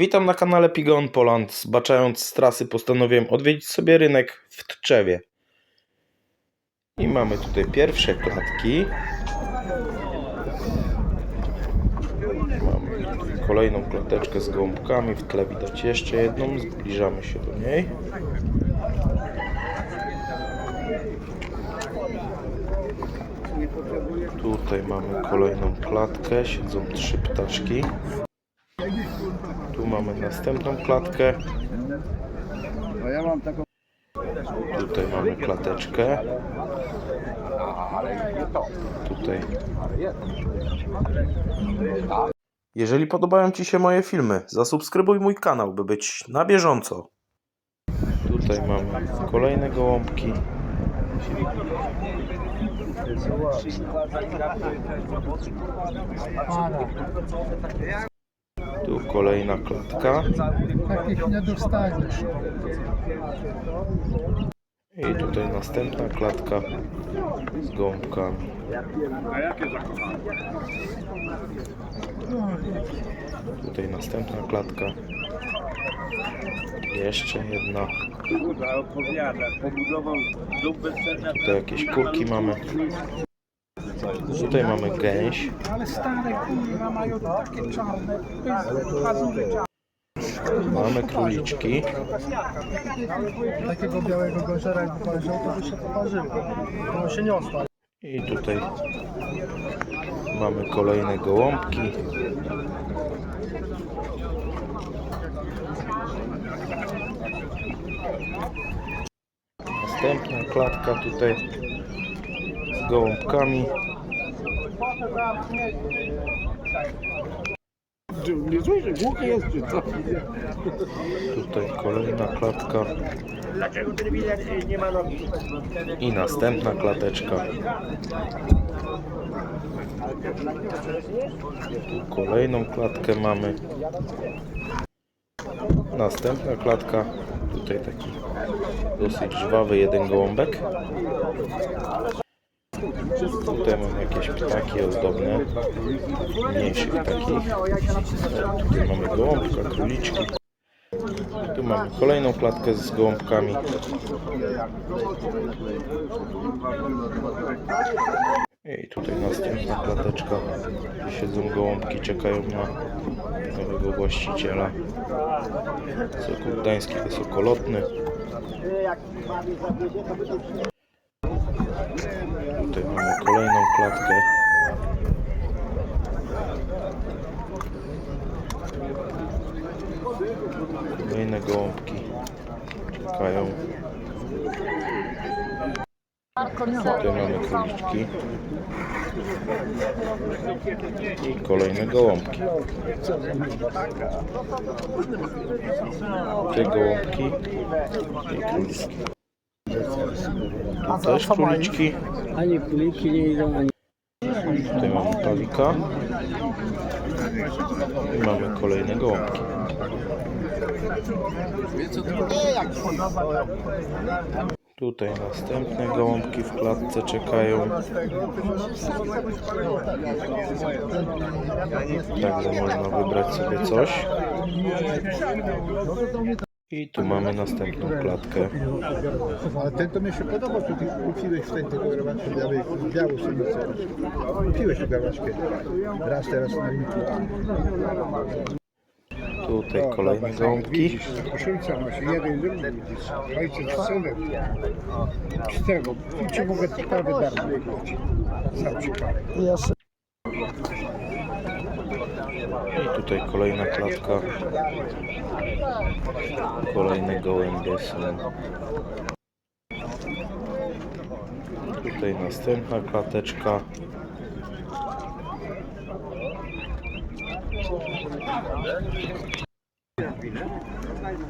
Witam na kanale Pigon Poland. Zbaczając z trasy postanowiłem odwiedzić sobie rynek w Tczewie. I mamy tutaj pierwsze klatki. Mamy kolejną klateczkę z gołąbkami. W tle widać jeszcze jedną. Zbliżamy się do niej. Tutaj mamy kolejną klatkę. Siedzą trzy ptaszki. Mamy następną klatkę. Tutaj mamy klateczkę. Tutaj. Jeżeli podobają Ci się moje filmy, zasubskrybuj mój kanał, by być na bieżąco. Tutaj mamy kolejne gołąbki. Tu kolejna klatka. Takich nie dostaniesz. I tutaj następna klatka z gołąbkami. Tutaj następna klatka. Jeszcze jedna. Tutaj jakieś kurki mamy. Tutaj mamy gęś. Ale stare kurwa mają takie czarne. Pazury Mamy króliczki. Takiego białego gąsiora jakby pan wziął, to by się poparzyło. To się niosła. I tutaj mamy kolejne gołąbki. Następna klatka tutaj z gołąbkami. Nie słyszę, głuchy jest czy co? Tutaj kolejna klatka Dlaczego ten bilet nie ma nogi? i następna klateczka. Tu kolejną klatkę mamy. Następna klatka. Tutaj taki dosyć żwawy jeden gołąbek. Tutaj mamy jakieś ptaki ozdobne, mniejszych takich. Tutaj mamy gołąbka, króliczki. Tu mamy kolejną klatkę z gołąbkami. I tutaj następna klateczka. Siedzą gołąbki, czekają na nowego właściciela. Sokół gdański wysokolotny. Tutaj mamy kolejną klatkę. Kolejne gołąbki czekają. Tutaj mamy króliczki. I kolejne gołąbki. Te gołąbki i króliczki. Tu też króliczki. Ani króliki nie idą, ani Tutaj mamy pawika. I mamy kolejne gołąbki. Tutaj następne gołąbki w klatce czekają. Także można wybrać sobie coś. I tu mamy następną klatkę. Ale ten to mi się podobał, to ty kupiłeś w ten tego grabaczkę białej, białą. Kupiłeś grabaczkę. Raz teraz na rynku. Tutaj kolejne gołąbki. Koszulca jeden drugi z. I ci mogę prawie darmo kupić. Sam parę. I tutaj kolejna klatka. Kolejne gołębie są. Tutaj następna klateczka.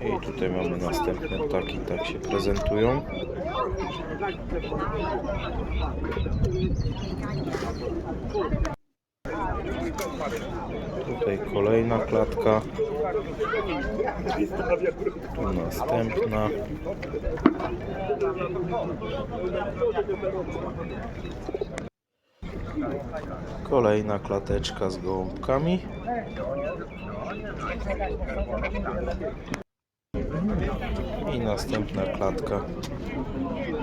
I tutaj mamy następne ptaki, tak się prezentują. Kolejna klatka. Następna. Kolejna klateczka z gołąbkami. I następna klatka,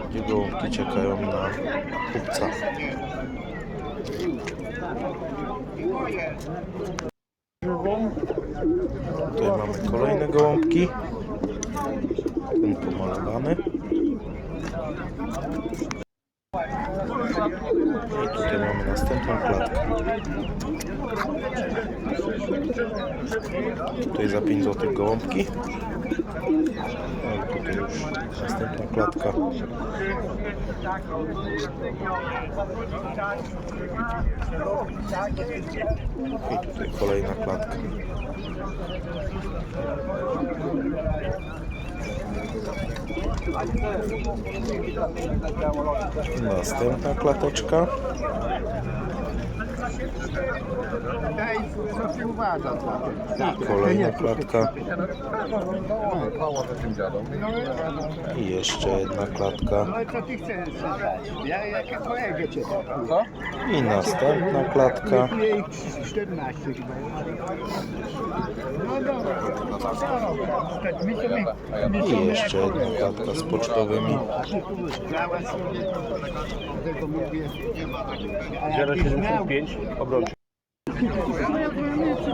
gdzie gołąbki czekają na kupca. Tutaj mamy kolejne gołąbki. Ten pomalowany. I tutaj mamy następną klatkę. Tutaj za 5 zł gołąbki. Tutaj już następna klatka. I tutaj kolejna klatka. Następna klateczka. Kolejna klatka. I jeszcze jedna klatka. I następna klatka. I jeszcze jedna klatka z pocztowymi. 075 obrobić.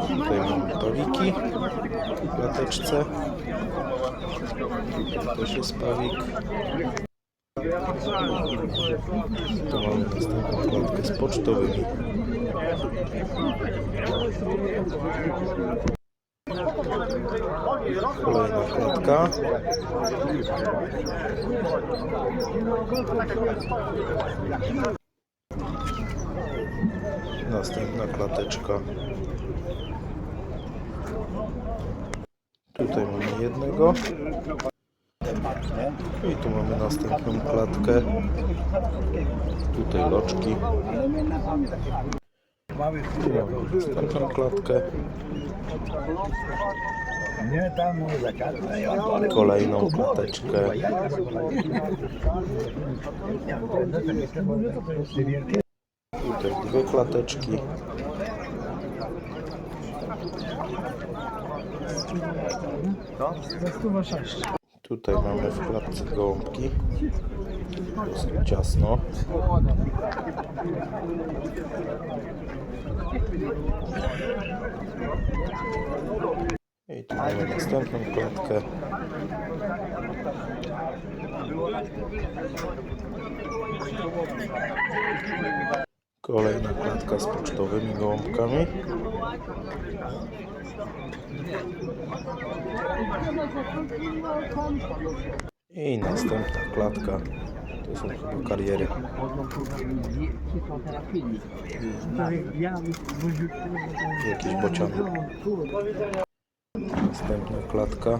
Tutaj mamy pawiki w klateczce. Tutaj też jest pawik. Tu mamy następną klatkę z pocztowymi. Kolejna klatka. Następna klateczka. Tutaj mamy jednego. I tu mamy następną klatkę. Tutaj loczki. Tu mamy następną klatkę. Kolejną klateczkę. Tutaj dwie klateczki. Tutaj mamy w klatce gołąbki. Dosyć ciasno. I tu mamy następną klatkę. Kolejna klatka z pocztowymi gołąbkami. I następna klatka. To są chyba kariery. Jakiś bocian. Następna klatka.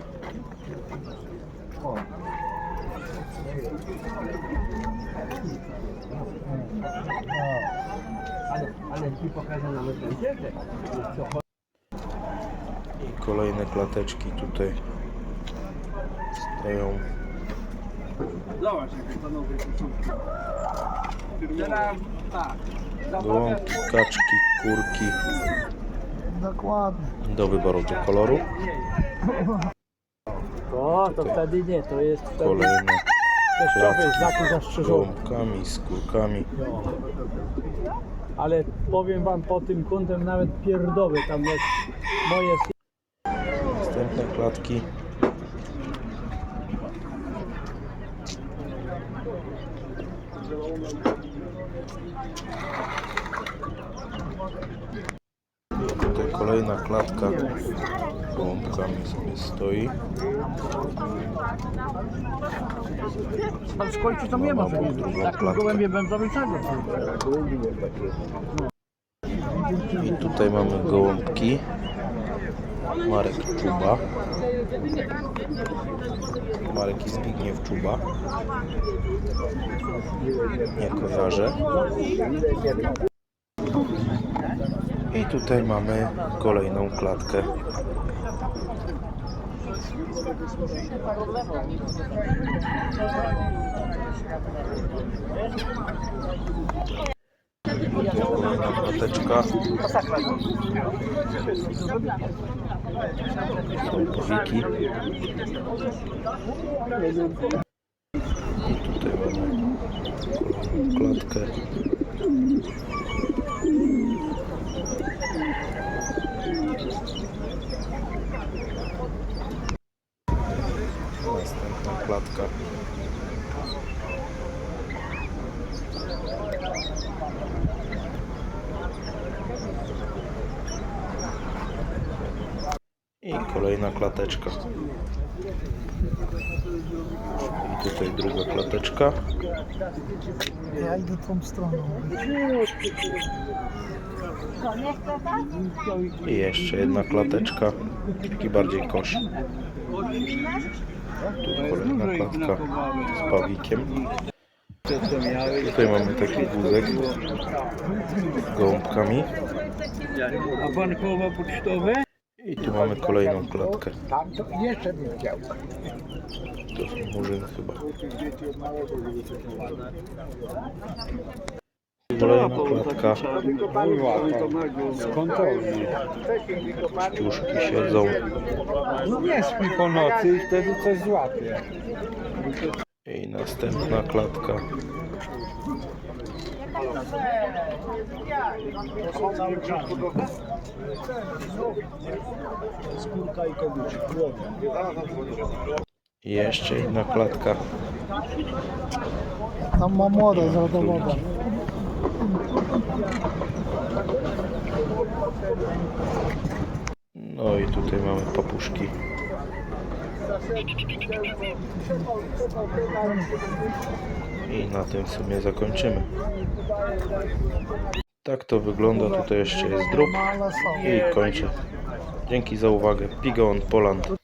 I kolejne klateczki tutaj stoją. Gołąbki, kaczki, kurki. Dokładnie. Do wyboru do koloru. O, to wtedy nie, to jest wtedy Kolejne teściowy znaku zastrzeżony. gołąbkami, z kurkami. Ale powiem wam po tym kątem nawet pierdowy tam jest moje Następne klatki. Kolejna klatka gołąbkami sobie stoi. Ale w końcu tam nie ma klatkę. gołębie wędrowicego. I tutaj mamy gołąbki. Marek Czuba. Marek i Zbigniew Czuba. Nie kojarzę. I tutaj mamy kolejną klatkę. Kolejna klateczka. Są powiki. I tutaj mamy kolejną klatkę. Następna klatka. I kolejna klateczka. I tutaj druga klateczka. Ja idę tą stroną. I jeszcze jedna klateczka. Taki bardziej kosz. Tu kolejna klatka z pawikiem. Tutaj mamy taki wózek z gołąbkami. A bankowa pocztowe? I tu mamy kolejną klatkę. Tam to jeszcze bym chciał. To są murzyny chyba. Kolejna klatka. Z kontroli. Ciuszki siedzą. No nie śpi po nocy i wtedy coś złapie. I następna klatka. I jeszcze jedna klatka. Tam ma młoda zawodowa. No i tutaj mamy papuszki. I na tym sumie zakończymy. Tak to wygląda. Tutaj jeszcze jest drób. I kończę. Dzięki za uwagę. Pigeon Poland.